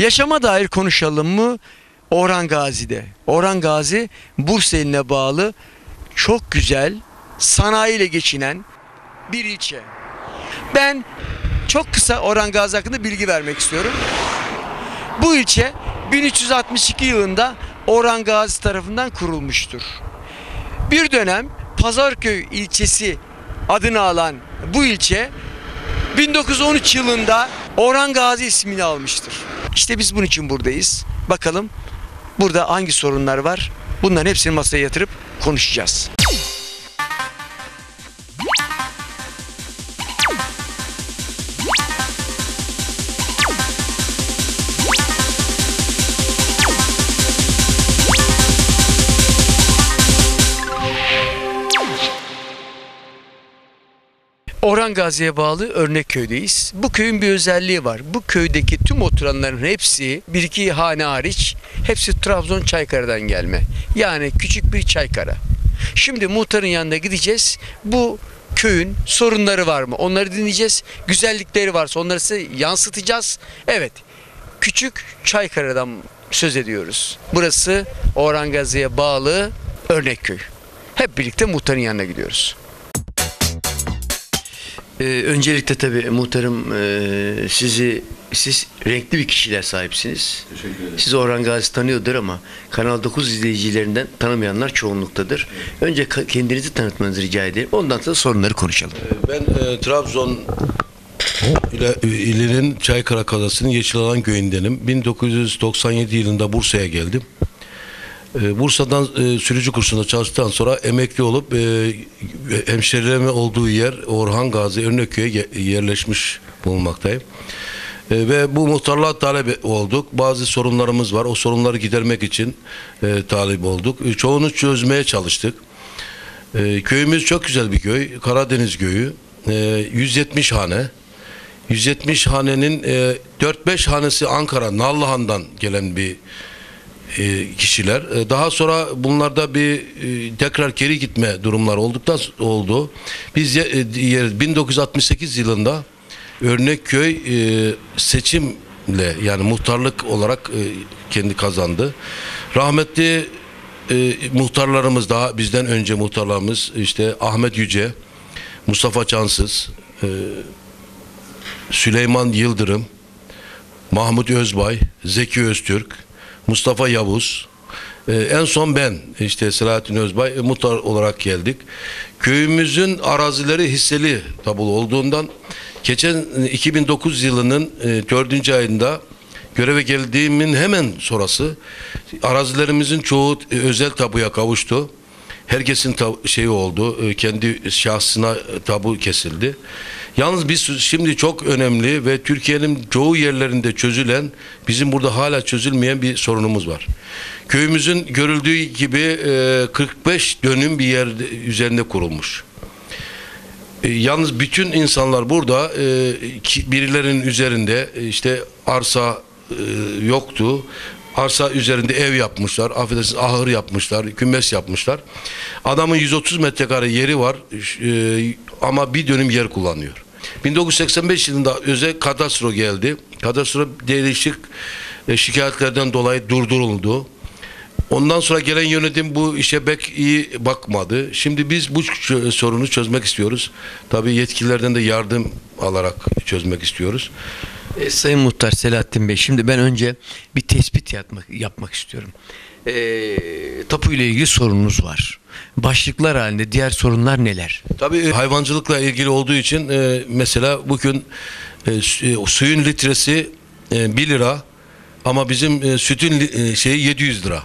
Yaşama dair konuşalım mı? Orhan Gazi'de. Orhan Gazi Bursa iline bağlı çok güzel sanayiyle geçinen bir ilçe. Ben çok kısa Orhan Gazi hakkında bilgi vermek istiyorum. Bu ilçe 1362 yılında Orhan Gazi tarafından kurulmuştur. Bir dönem Pazarköy ilçesi adını alan bu ilçe 1913 yılında Orhan Gazi ismini almıştır. İşte biz bunun için buradayız. Bakalım burada hangi sorunlar var? Bunların hepsini masaya yatırıp konuşacağız. Orhan Gazi'ye bağlı Örnek köydeyiz. Bu köyün bir özelliği var. Bu köydeki tüm oturanların hepsi bir iki hane hariç hepsi Trabzon Çaykara'dan gelme. Yani küçük bir Çaykara. Şimdi muhtarın yanına gideceğiz. Bu köyün sorunları var mı? Onları dinleyeceğiz. Güzellikleri varsa onları size yansıtacağız. Evet. Küçük Çaykara'dan söz ediyoruz. Burası Orhan Gazi'ye bağlı Örnek köy. Hep birlikte muhtarın yanına gidiyoruz. Ee, öncelikle tabii muhtarım e, sizi siz renkli bir kişiliğe sahipsiniz. Teşekkür ederim. Siz Orhan Gazi tanıyordur ama Kanal 9 izleyicilerinden tanımayanlar çoğunluktadır. Önce ka- kendinizi tanıtmanızı rica ederim. Ondan sonra sorunları konuşalım. Ben e, Trabzon ile, ilinin Çaykara Kazası'nın Yeşilalan köyündenim. 1997 yılında Bursa'ya geldim. E, Bursa'dan e, sürücü kursunda çalıştıktan sonra emekli olup e, hemşerileme olduğu yer Orhan Gazi Örnekköy'e ye- yerleşmiş bulunmaktayım. E, ve bu muhtarlığa talep olduk. Bazı sorunlarımız var. O sorunları gidermek için e, talip olduk. Çoğunu çözmeye çalıştık. Köyümüz çok güzel bir köy. Karadeniz köyü. E, 170 hane. 170 hanenin e, 4-5 hanesi Ankara, Nallıhan'dan gelen bir kişiler. E, Daha sonra bunlarda bir e, tekrar geri gitme durumlar olduktan oldu. Biz ye- e, yer- 1968 yılında Örnekköy e, seçimle yani muhtarlık olarak e, kendi kazandı. Rahmetli e, muhtarlarımız daha bizden önce muhtarlarımız işte Ahmet Yüce, Mustafa Cansız, e, Süleyman Yıldırım, Mahmut Özbay, Zeki Öztürk, Mustafa Yavuz, e, en son ben işte Selahattin Özbay e, muhtar olarak geldik. Köyümüzün arazileri hisseli tabulu olduğundan geçen e, 2009 yılının e, 4. ayında göreve geldiğimin hemen sonrası arazilerimizin çoğu e, özel tabuya kavuştu. Herkesin şeyi oldu, e, kendi şahsına e, tabu kesildi. Yalnız biz şimdi çok önemli ve Türkiye'nin çoğu yerlerinde çözülen, bizim burada hala çözülmeyen bir sorunumuz var. Köyümüzün görüldüğü gibi e, 45 dönüm bir yer üzerinde kurulmuş. E, Yalnız bütün insanlar burada e, birilerinin üzerinde e, işte arsa e, yoktu. Arsa üzerinde ev yapmışlar, affedersiniz ahır yapmışlar, kümes yapmışlar. Adamın 130 metrekare yeri var e, ama bir dönüm yer kullanıyor. 1985 yılında özel kadastro geldi. Kadastro değişik e, şikayetlerden dolayı durduruldu. Ondan sonra gelen yönetim bu işe pek iyi bakmadı. Şimdi biz bu sorunu çözmek istiyoruz. Tabii yetkililerden de yardım alarak çözmek istiyoruz. E, Sayın Muhtar Selahattin Bey şimdi ben önce bir tespit yapmak, yapmak istiyorum. E, tapu ile ilgili sorununuz var. Başlıklar halinde diğer sorunlar neler? Tabii hayvancılıkla ilgili olduğu için e, mesela bugün e, e, suyun litresi e, 1 lira ama bizim e, sütün e, şeyi 700 lira.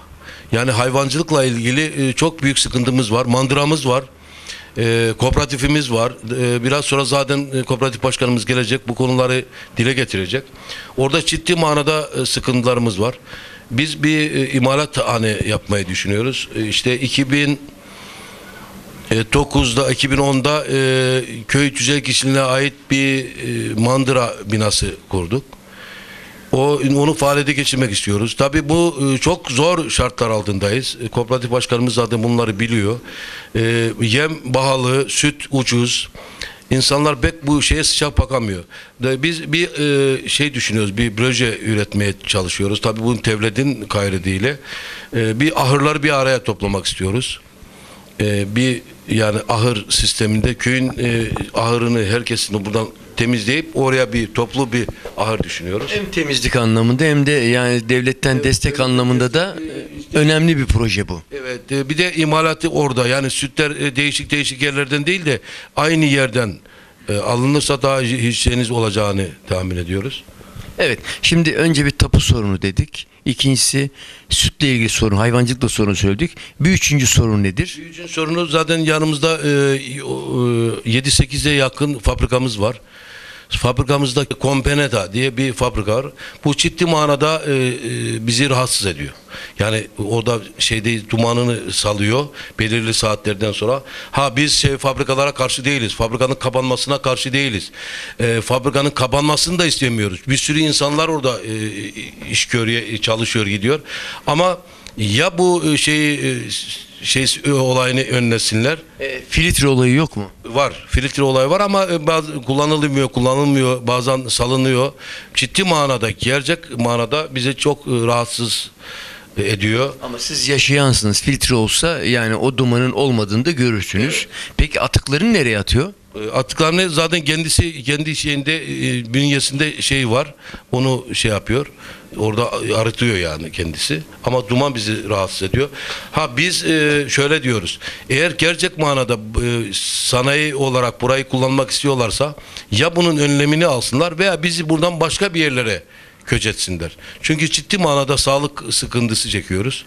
Yani hayvancılıkla ilgili e, çok büyük sıkıntımız var. Mandıramız var. E, kooperatifimiz var. E, biraz sonra zaten e, kooperatif başkanımız gelecek. Bu konuları dile getirecek. Orada ciddi manada e, sıkıntılarımız var. Biz bir e, imalat hani yapmayı düşünüyoruz. E, işte 2000 e, 9'da 2010'da e, köy tüzel kişiliğine ait bir e, mandıra binası kurduk. O onu faaliyete geçirmek istiyoruz. Tabii bu e, çok zor şartlar altındayız. E, Kooperatif başkanımız zaten bunları biliyor. E, yem pahalı, süt ucuz. İnsanlar pek bu şeye sıcak bakamıyor. Biz bir e, şey düşünüyoruz, bir proje üretmeye çalışıyoruz. Tabii bunun devletin gayridiyle. E, bir ahırları bir araya toplamak istiyoruz. Bir yani ahır sisteminde köyün ahırını herkesin buradan temizleyip oraya bir toplu bir ahır düşünüyoruz. Hem temizlik anlamında hem de yani devletten destek anlamında da e, önemli bir proje bu. Evet e, bir de imalatı orada yani sütler e, değişik değişik yerlerden değil de aynı yerden e, alınırsa daha hijyeniz olacağını tahmin ediyoruz. Evet. Şimdi önce bir tapu sorunu dedik. İkincisi sütle ilgili sorun, hayvancılıkla sorun söyledik. Bir üçüncü sorun nedir? Büyücün sorunu zaten yanımızda e, e, 7-8'e yakın fabrikamız var. Fabrikamızda Kompeneta diye bir fabrika var. Bu ciddi manada e, e, bizi rahatsız ediyor. Yani orada şeyde dumanını salıyor belirli saatlerden sonra. Ha biz şey fabrikalara karşı değiliz. Fabrikanın kapanmasına karşı değiliz. E, fabrikanın kapanmasını da istemiyoruz. Bir sürü insanlar orada e, iş görüyor, çalışıyor, gidiyor. Ama ya bu e, şeyi e, şey e, olayını önlesinler. E, filtre olayı yok mu? Var. Filtre olayı var ama e, bazı kullanılmıyor, kullanılmıyor, bazen salınıyor. Ciddi manada, gerçek manada bizi çok e, rahatsız ediyor. Ama siz yaşayansınız. Filtre olsa yani o dumanın olmadığını da görürsünüz. Peki atıklarını nereye atıyor? E, Atıklarını zaten kendisi kendi şeyinde e, bünyesinde şey var. Onu şey yapıyor. Orada arıtıyor yani kendisi. Ama duman bizi rahatsız ediyor. Ha biz e, şöyle diyoruz. Eğer gerçek manada e, sanayi olarak burayı kullanmak istiyorlarsa ya bunun önlemini alsınlar veya bizi buradan başka bir yerlere köç etsinler. Çünkü ciddi manada sağlık sıkıntısı çekiyoruz.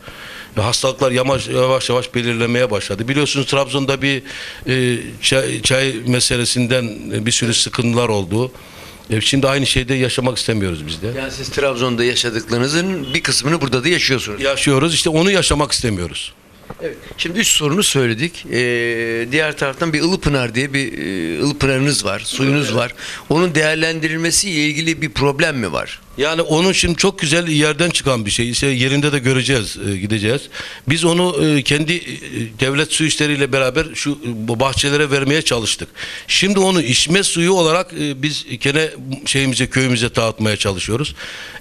Hastalıklar yavaş yavaş yavaş belirlemeye başladı. Biliyorsunuz Trabzon'da bir e, çay, çay meselesinden bir sürü sıkıntılar oldu. E, şimdi aynı şeyde yaşamak istemiyoruz biz de. Yani siz Trabzon'da yaşadıklarınızın bir kısmını burada da yaşıyorsunuz. Yaşıyoruz işte onu yaşamak istemiyoruz. Evet. Şimdi üç sorunu söyledik. Ee, diğer taraftan bir Ilıpınar diye bir e, Ilıpınar'ınız var, suyunuz var. Onun değerlendirilmesiyle ilgili bir problem mi var? Yani onun şimdi çok güzel yerden çıkan bir şey. İşte yerinde de göreceğiz, e, gideceğiz. Biz onu e, kendi e, devlet su işleriyle beraber şu bahçelere vermeye çalıştık. Şimdi onu içme suyu olarak biz gene şeyimize köyümüze dağıtmaya çalışıyoruz.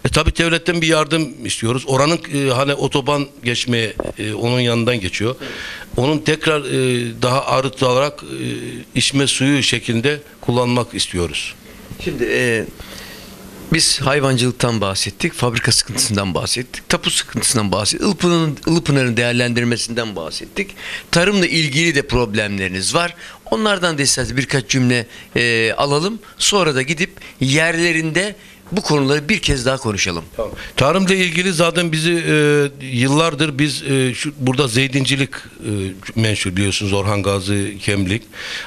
E tabi devletten bir yardım istiyoruz. Oranın hani otoban geçmeye onun yanından geçiyor. Onun tekrar daha arıtılarak içme suyu şeklinde kullanmak istiyoruz. Şimdi e, biz hayvancılıktan bahsettik, fabrika sıkıntısından bahsettik, tapu sıkıntısından bahsettik, Ilıpınar'ın, Ilıpınar'ın değerlendirmesinden bahsettik. Tarımla ilgili de problemleriniz var. Onlardan da isterseniz birkaç cümle e, alalım. Sonra da gidip yerlerinde bu konuları bir kez daha konuşalım. Tamam. Tarımla ilgili zaten bizi e, yıllardır biz e, şu burada zeydincilik e, menşur biliyorsunuz Orhan Gazi Kemlik.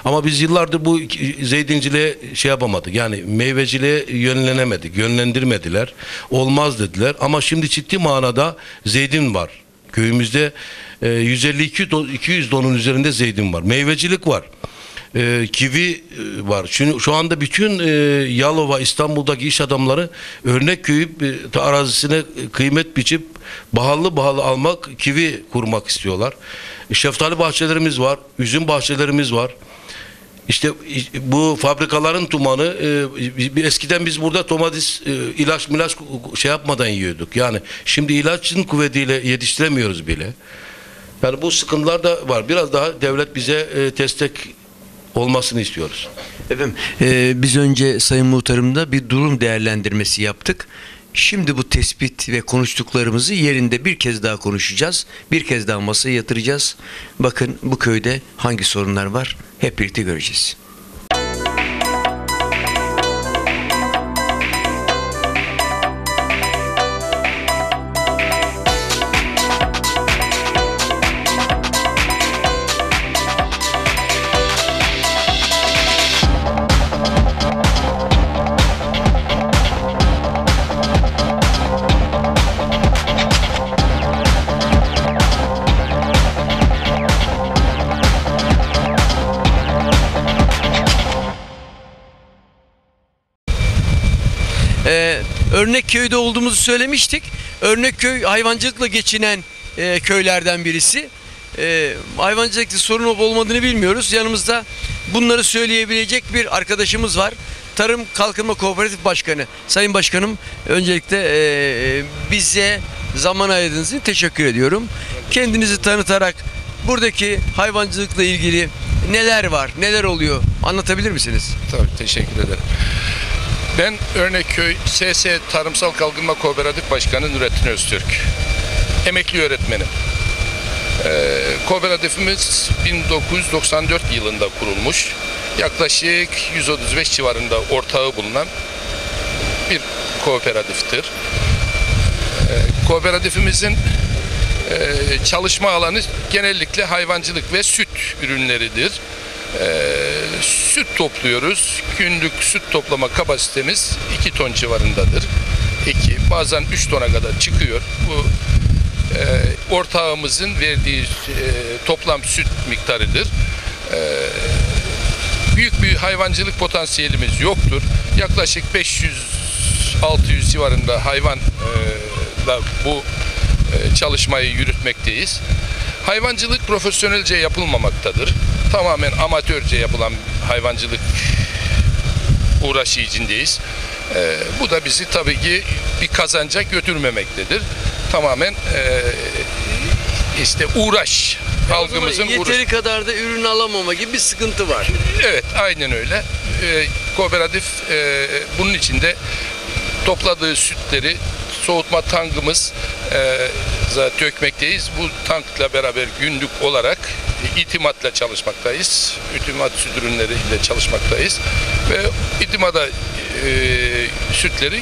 Ama biz yıllardır bu zeydinciliğe şey yapamadık. Yani meyveciliğe yönlenemedik. Yönlendirmediler. Olmaz dediler. Ama şimdi ciddi manada zeytin var. Köyümüzde e, 152 do- 200 donun üzerinde zeytin var. Meyvecilik var e, kivi e, var. Şu, şu anda bütün e, Yalova, İstanbul'daki iş adamları örnek köyüp e, arazisine kıymet biçip bahalı bahalı almak, kivi kurmak istiyorlar. E, şeftali bahçelerimiz var, üzüm bahçelerimiz var. İşte e, bu fabrikaların dumanı e, eskiden biz burada domates e, ilaç milaç şey yapmadan yiyorduk. Yani şimdi ilaçın kuvvetiyle yetiştiremiyoruz bile. Yani bu sıkıntılar da var. Biraz daha devlet bize e, destek olmasını istiyoruz. Efendim, e, biz önce Sayın Muhtarım'da bir durum değerlendirmesi yaptık. Şimdi bu tespit ve konuştuklarımızı yerinde bir kez daha konuşacağız. Bir kez daha masaya yatıracağız. Bakın bu köyde hangi sorunlar var hep birlikte göreceğiz. Örnek köyde olduğumuzu söylemiştik. Örnek köy hayvancılıkla geçinen e, köylerden birisi. E, hayvancılıkta sorun olup olmadığını bilmiyoruz. Yanımızda bunları söyleyebilecek bir arkadaşımız var. Tarım Kalkınma Kooperatif Başkanı. Sayın Başkanım öncelikle e, bize zaman ayırdığınız için teşekkür ediyorum. Kendinizi tanıtarak buradaki hayvancılıkla ilgili neler var, neler oluyor anlatabilir misiniz? Tabii teşekkür ederim. Ben Örnekköy SS Tarımsal Kalkınma Kooperatif Başkanı Nurettin Öztürk. Emekli öğretmenim. Ee, kooperatifimiz 1994 yılında kurulmuş. Yaklaşık 135 civarında ortağı bulunan bir kooperatiftir. Ee, kooperatifimizin e, çalışma alanı genellikle hayvancılık ve süt ürünleridir. Ee, süt topluyoruz. Günlük süt toplama kapasitemiz 2 ton civarındadır. 2 bazen 3 tona kadar çıkıyor. Bu e, ortağımızın verdiği e, toplam süt miktarıdır. E, büyük bir hayvancılık potansiyelimiz yoktur. Yaklaşık 500-600 civarında hayvan e, bu e, çalışmayı yürütmekteyiz. Hayvancılık profesyonelce yapılmamaktadır. Tamamen amatörce yapılan hayvancılık uğraşı içindeyiz. E, bu da bizi tabii ki bir kazanca götürmemektedir. Tamamen e, işte uğraş, halkımızın uğraş. yeteri kadar da ürün alamama gibi bir sıkıntı var. Evet, aynen öyle. Ee, kooperatif e, bunun içinde topladığı sütleri soğutma tankımız e, dökmekteyiz. Bu tankla beraber günlük olarak itimatla çalışmaktayız. İtimat süt ürünleriyle çalışmaktayız. Ve itimada e, sütleri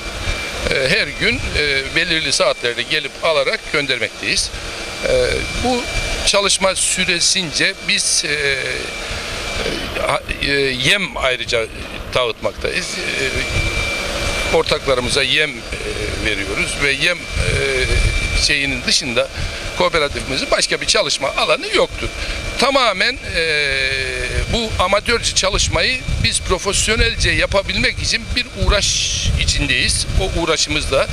e, her gün e, belirli saatlerde gelip alarak göndermekteyiz. E, bu çalışma süresince biz e, Ha- e, yem ayrıca dağıtmaktayız. E, Ortaklarımıza yem e, veriyoruz ve yem e, şeyinin dışında kooperatifimizin başka bir çalışma alanı yoktur. Tamamen e, bu amatörce çalışmayı biz profesyonelce yapabilmek için bir uğraş içindeyiz. O uğraşımızda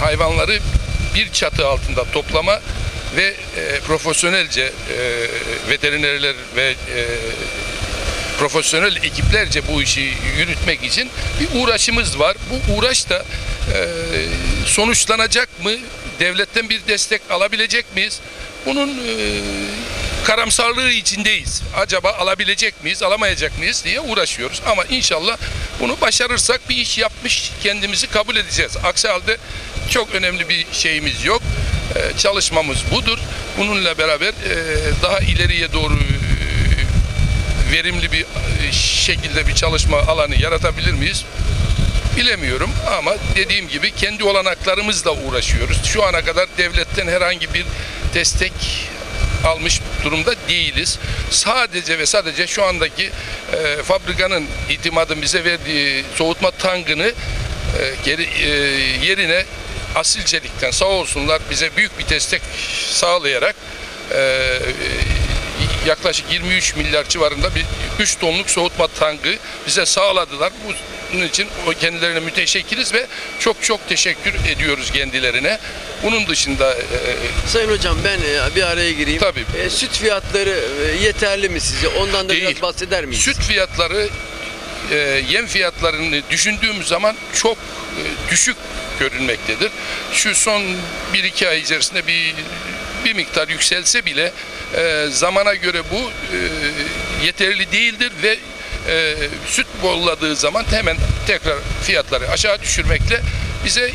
hayvanları bir çatı altında toplama ve e, profesyonelce e, veterinerler ve e, profesyonel ekiplerce bu işi yürütmek için bir uğraşımız var. Bu uğraş da e, sonuçlanacak mı? Devletten bir destek alabilecek miyiz? Bunun e, karamsarlığı içindeyiz. Acaba alabilecek miyiz, alamayacak mıyız diye uğraşıyoruz. Ama inşallah bunu başarırsak bir iş yapmış kendimizi kabul edeceğiz. Aksi halde çok önemli bir şeyimiz yok. E, çalışmamız budur. Bununla beraber e, daha ileriye doğru verimli bir e, şekilde bir çalışma alanı yaratabilir miyiz? Bilemiyorum ama dediğim gibi kendi olanaklarımızla uğraşıyoruz. Şu ana kadar devletten herhangi bir destek almış durumda değiliz. Sadece ve sadece şu andaki e, fabrikanın itimadın bize verdiği soğutma tankını e, geri, e, yerine asilcelikten sağ olsunlar bize büyük bir destek sağlayarak e, yaklaşık 23 milyar civarında bir 3 tonluk soğutma tankı bize sağladılar. Bunun için kendilerine müteşekkiriz ve çok çok teşekkür ediyoruz kendilerine. Bunun dışında e, Sayın hocam ben e, bir araya gireyim. Tabii. E, süt fiyatları e, yeterli mi sizce? Ondan da Değil. biraz bahseder miyiz? süt fiyatları e, yem fiyatlarını düşündüğümüz zaman çok e, düşük görünmektedir. Şu son 1-2 ay içerisinde bir bir miktar yükselse bile e, zamana göre bu e, yeterli değildir ve e, süt bolladığı zaman hemen tekrar fiyatları aşağı düşürmekle bize e,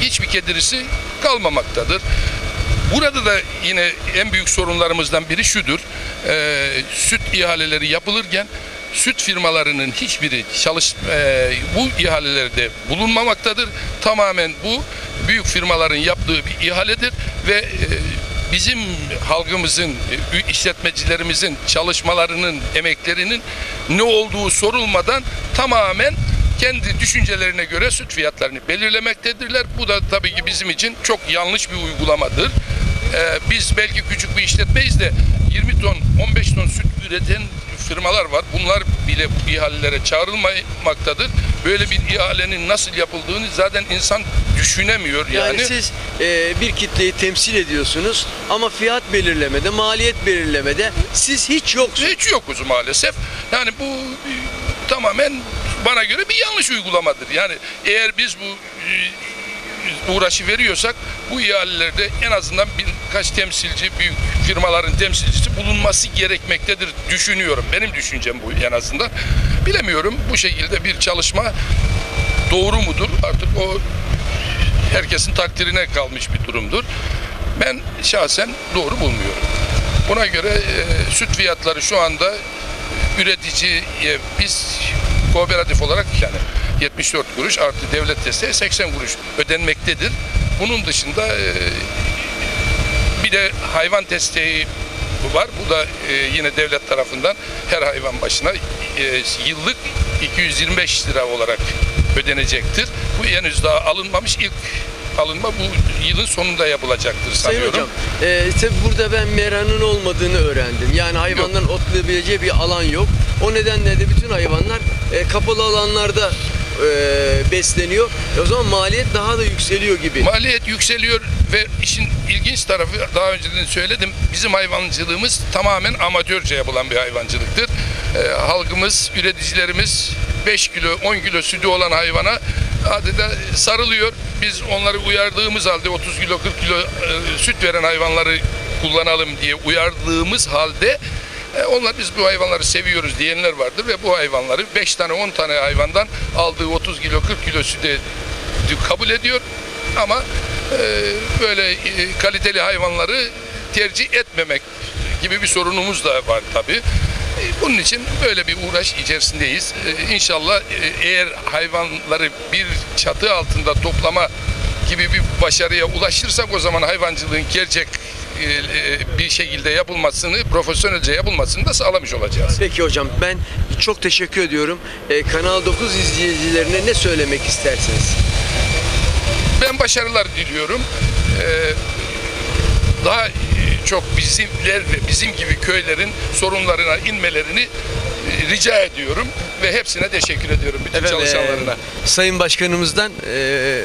hiçbir getirisi kalmamaktadır. Burada da yine en büyük sorunlarımızdan biri şudur. Ee, süt ihaleleri yapılırken süt firmalarının hiçbiri çalış e, bu ihalelerde bulunmamaktadır. Tamamen bu büyük firmaların yaptığı bir ihaledir ve e, bizim halkımızın, işletmecilerimizin çalışmalarının, emeklerinin ne olduğu sorulmadan tamamen kendi düşüncelerine göre süt fiyatlarını belirlemektedirler. Bu da tabii ki bizim için çok yanlış bir uygulamadır. Ee, biz belki küçük bir işletmeyiz de 20 ton, 15 ton süt üreten firmalar var. Bunlar bile bu ihalelere çağrılmamaktadır. Böyle bir ihalenin nasıl yapıldığını zaten insan düşünemiyor Yani, yani. siz e, bir kitleyi temsil ediyorsunuz ama fiyat belirlemede, maliyet belirlemede siz hiç yoksunuz. Hiç yokuz maalesef. Yani bu e, tamamen bana göre bir yanlış uygulamadır. Yani eğer biz bu e, uğraşı veriyorsak bu ihalelerde en azından birkaç temsilci, büyük firmaların temsilcisi bulunması gerekmektedir düşünüyorum. Benim düşüncem bu en azından. Bilemiyorum bu şekilde bir çalışma doğru mudur? Artık o herkesin takdirine kalmış bir durumdur. Ben şahsen doğru bulmuyorum. Buna göre e, süt fiyatları şu anda üreticiye biz kooperatif olarak yani 74 kuruş artı devlet desteği 80 kuruş ödenmektedir. Bunun dışında e, bir de hayvan desteği var. Bu da e, yine devlet tarafından her hayvan başına e, yıllık 225 lira olarak ödenecektir. Bu henüz daha alınmamış ilk alınma bu yılın sonunda yapılacaktır Sayın sanıyorum. hocam, e, tabii burada ben meranın olmadığını öğrendim. Yani hayvanların otlayabileceği bir alan yok. O nedenle de bütün hayvanlar e, kapalı alanlarda e, besleniyor. E, o zaman maliyet daha da yükseliyor gibi. Maliyet yükseliyor ve işin ilginç tarafı daha önceden söyledim. Bizim hayvancılığımız tamamen amatörce yapılan bir hayvancılıktır. Ee, halkımız, üreticilerimiz 5 kilo, 10 kilo sütü olan hayvana adeta sarılıyor. Biz onları uyardığımız halde 30 kilo, 40 kilo e, süt veren hayvanları kullanalım diye uyardığımız halde e, onlar biz bu hayvanları seviyoruz diyenler vardır ve bu hayvanları 5 tane 10 tane hayvandan aldığı 30 kilo 40 kilo sütü kabul ediyor ama e, böyle e, kaliteli hayvanları tercih etmemek gibi bir sorunumuz da var tabi. Bunun için böyle bir uğraş içerisindeyiz. E, İnşallah e, eğer hayvanları bir çatı altında toplama gibi bir başarıya ulaşırsak o zaman hayvancılığın gerçek e, e, bir şekilde yapılmasını, profesyonelce yapılmasını da sağlamış olacağız. Peki hocam ben çok teşekkür ediyorum. E, Kanal 9 izleyicilerine ne söylemek istersiniz? Ben başarılar diliyorum. Ee, daha e, çok bizimler ve bizim gibi köylerin sorunlarına inmelerini e, rica ediyorum ve hepsine teşekkür ediyorum bütün Efendim, çalışanlarına. e, Sayın Başkanımızdan e,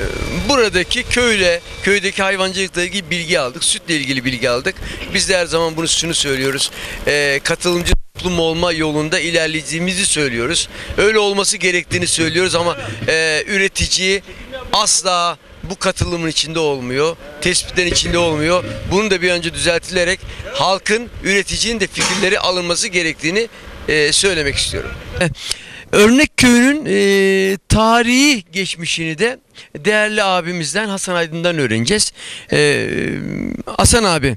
buradaki köyle, köydeki hayvancılıkla ilgili bilgi aldık. Sütle ilgili bilgi aldık. Biz de her zaman bunu şunu söylüyoruz. E, katılımcı toplum olma yolunda ilerleyeceğimizi söylüyoruz. Öyle olması gerektiğini söylüyoruz ama e, üretici asla bu katılımın içinde olmuyor. Tespitlerin içinde olmuyor. Bunu da bir önce düzeltilerek halkın, üreticinin de fikirleri alınması gerektiğini e, söylemek istiyorum. Örnek köyünün e, tarihi geçmişini de değerli abimizden Hasan Aydın'dan öğreneceğiz. E, Hasan abi,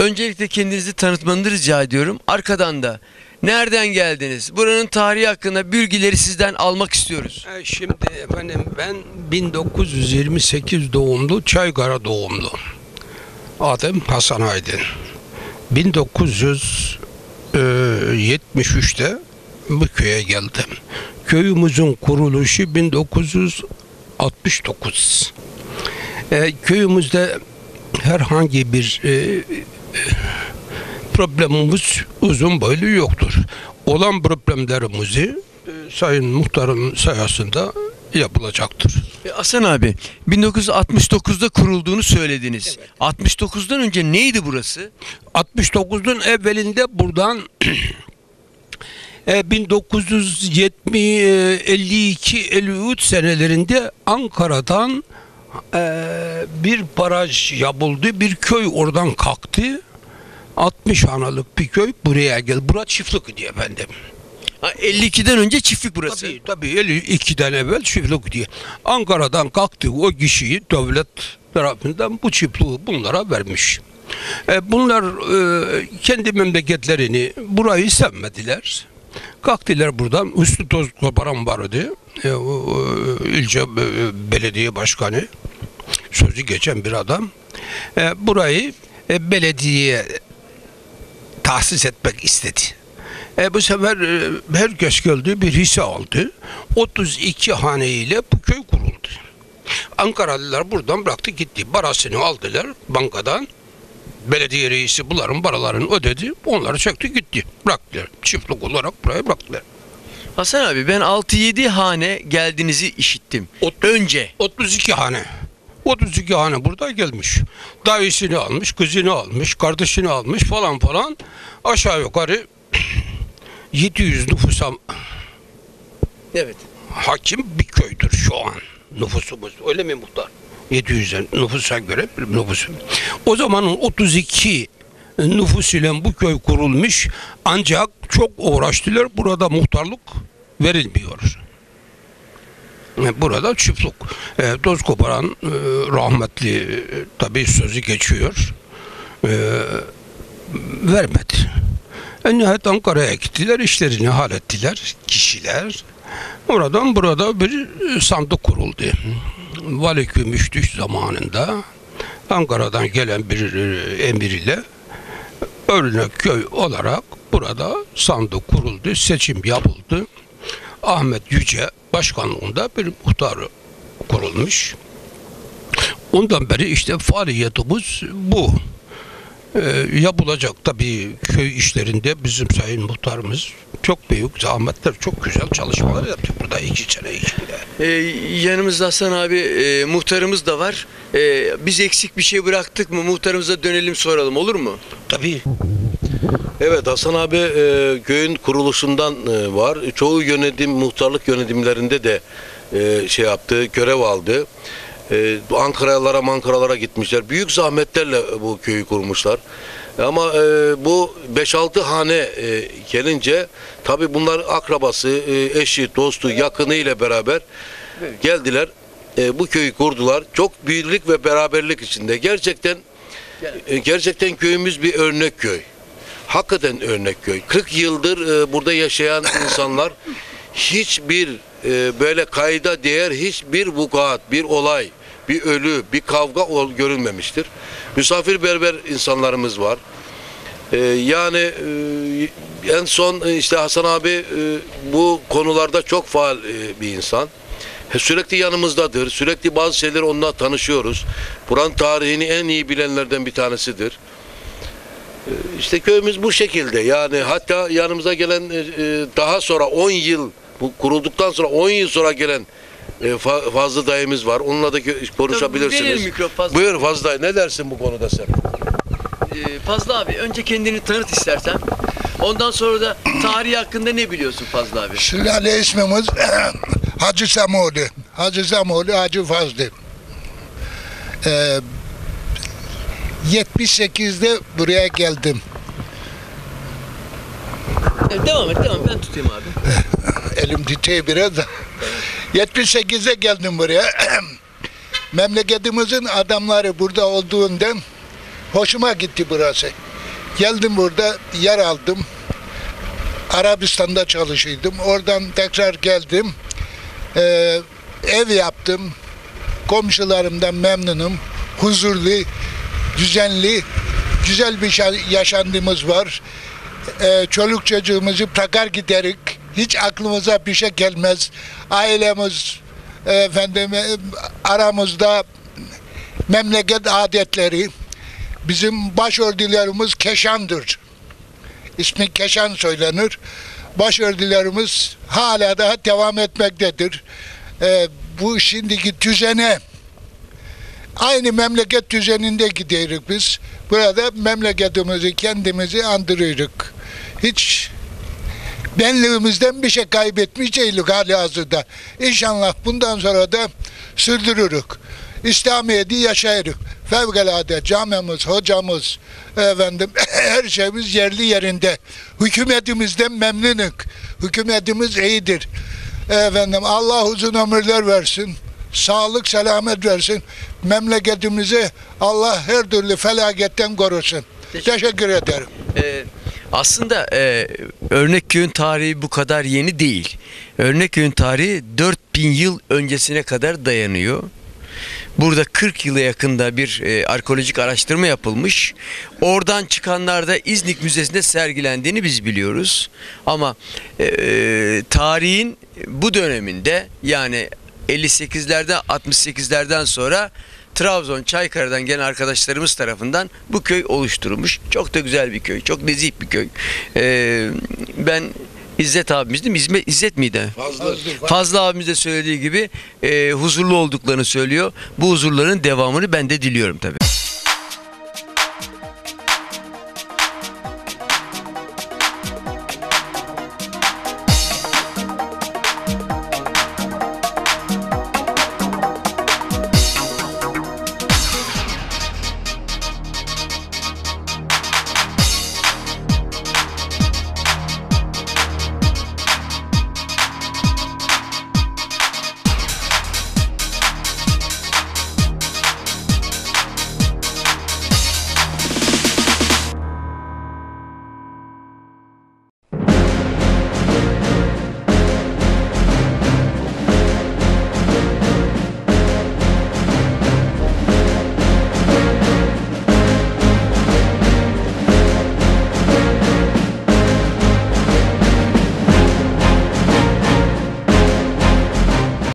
öncelikle kendinizi tanıtmanızı rica ediyorum. Arkadan da nereden geldiniz? Buranın tarihi hakkında bilgileri sizden almak istiyoruz. E, Şimdi efendim ben 1928 doğumlu Çaygara doğumlu. Adım Hasan Aydın. 1973'te bu köye geldim. Köyümüzün kuruluşu 1969. E, köyümüzde herhangi bir e, e, problemimiz uzun boylu yoktur. Olan problemlerimizi e, Sayın Muhtarın sayesinde yapılacaktır. E, Hasan abi, 1969'da kurulduğunu söylediniz. 69'dan önce neydi burası? 69'un evvelinde buradan e, 1970 52 53 senelerinde Ankara'dan e, bir baraj yapıldı. Bir köy oradan kalktı. 60 hanalık bir köy buraya geldi. Bura çiftlik diye efendim. Ha, 52'den önce çiftlik burası. Tabii tabii 52'den evvel çiftlik diye. Ankara'dan kalktı o kişiyi devlet tarafından bu çiftliği bunlara vermiş. E, bunlar e, kendi memleketlerini burayı sevmediler. Kalktılar buradan. Üstü toz koparan vardı. E, o, o, ilçe e, belediye başkanı. Sözü geçen bir adam. E, burayı e, belediye tahsis etmek istedi. E, bu sefer e, herkes geldi bir hisse aldı. 32 hane ile bu köy kuruldu. Ankaralılar buradan bıraktı gitti. Parasını aldılar bankadan. Belediye reisi bunların paralarını ödedi. Onları çekti gitti. Bıraktılar. Çiftlik olarak buraya bıraktılar. Hasan abi ben 6-7 hane geldiğinizi işittim. Ot- Önce. 32 hane. 32 hane burada gelmiş. Dayısını almış, kızını almış, kardeşini almış falan falan. Aşağı yukarı 700 nüfusa Evet. hakim bir köydür şu an nüfusumuz. Öyle mi muhtar? 700'e nüfusa göre bir nüfusu. O zamanın 32 nüfus ile bu köy kurulmuş ancak çok uğraştılar. Burada muhtarlık verilmiyor. E, Burada çiftlik. E, Doz koparan e, rahmetli e, tabii sözü geçiyor. E, vermedi. En nihayet Ankara'ya gittiler, işlerini hallettiler kişiler. Oradan burada bir sandık kuruldu. Vali Gümüştüş zamanında Ankara'dan gelen bir e, emir ile örnek köy olarak burada sandık kuruldu, seçim yapıldı. Ahmet Yüce başkanlığında bir muhtar kurulmuş. Ondan beri işte faaliyetimiz bu. Ee, yapılacak tabii köy işlerinde bizim sayın muhtarımız çok büyük zahmetler, çok güzel çalışmalar yaptı burada iki sene içinde. Ee, yanımızda Hasan abi e, muhtarımız da var. Ee, biz eksik bir şey bıraktık mı muhtarımıza dönelim soralım olur mu? Tabii Evet Hasan abi e, köyün kuruluşundan e, var. Çoğu yönetim, muhtarlık yönetimlerinde de e, şey yaptı, görev aldı. E, Ankara'lara, Mankaralara gitmişler. Büyük zahmetlerle bu köyü kurmuşlar. Ama e, bu 5-6 hane e, gelince tabi bunlar akrabası, e, eşi, dostu, yakını ile beraber geldiler. E, bu köyü kurdular. Çok birlik ve beraberlik içinde. Gerçekten e, gerçekten köyümüz bir örnek köy. Hakikaten örnek köy. 40 yıldır e, burada yaşayan insanlar hiçbir e, böyle kayda değer hiçbir vukuat, bir olay, bir ölü, bir kavga ol, görülmemiştir. Misafirberber insanlarımız var. E, yani e, en son e, işte Hasan abi e, bu konularda çok faal e, bir insan. E, Sürekli yanımızdadır. Sürekli bazı şeyler onunla tanışıyoruz. Buranın tarihini en iyi bilenlerden bir tanesidir. İşte köyümüz bu şekilde. Yani hatta yanımıza gelen e, e, daha sonra 10 yıl bu kurulduktan sonra 10 yıl sonra gelen e, Fa- Fazlı dayımız var. Onunla da konuşabilirsiniz. Fazlı. Buyur Fazlı dayı ne dersin bu konuda sen? Ee, Fazla abi önce kendini tanıt istersen. Ondan sonra da tarihi hakkında ne biliyorsun Fazla abi? Sülale ismimiz Hacı Samoğlu. Hacı Samoğlu Hacı Fazlı. Ee, 78'de buraya geldim. Evet, devam et devam et ben tutayım abi. Elim titriyor biraz da. 78'de geldim buraya. Memleketimizin adamları burada olduğundan hoşuma gitti burası. Geldim burada yer aldım. Arabistan'da çalışıyordum. Oradan tekrar geldim. Ee, ev yaptım. Komşularımdan memnunum. Huzurlu, düzenli, güzel bir şa- yaşantımız var. Ee, çoluk çocuğumuzu prakar giderik. Hiç aklımıza bir şey gelmez. Ailemiz efendim aramızda memleket adetleri bizim başörtülerimiz keşandır. İsmi keşan söylenir. Başörtülerimiz hala daha devam etmektedir. Ee, bu şimdiki düzene aynı memleket düzeninde gidiyoruz biz. Burada memleketimizi kendimizi andırıyoruz. Hiç benliğimizden bir şey kaybetmeyeceğiz hali hazırda. İnşallah bundan sonra da sürdürürük. İslamiyet'i yaşayırız. Fevkalade camimiz, hocamız, efendim her şeyimiz yerli yerinde. Hükümetimizden memnunuk. Hükümetimiz iyidir. Efendim Allah uzun ömürler versin. Sağlık, selamet versin. Memleketimizi Allah her türlü felaketten korusun. Teşekkür ederim. Ee, aslında e, Örnekköy'ün tarihi bu kadar yeni değil. Örnekköy'ün tarihi 4000 yıl öncesine kadar dayanıyor. Burada 40 yıla yakında bir e, arkeolojik araştırma yapılmış. Oradan çıkanlar da İznik Müzesi'nde sergilendiğini biz biliyoruz. Ama e, tarihin bu döneminde yani 58'lerden 68'lerden sonra Trabzon, Çaykara'dan gelen arkadaşlarımız tarafından bu köy oluşturulmuş. Çok da güzel bir köy. Çok nezih bir köy. Ee, ben İzzet abimiz değil mi? İzme- İzzet miydi? Fazla. Fazla abimiz de söylediği gibi e, huzurlu olduklarını söylüyor. Bu huzurların devamını ben de diliyorum tabii.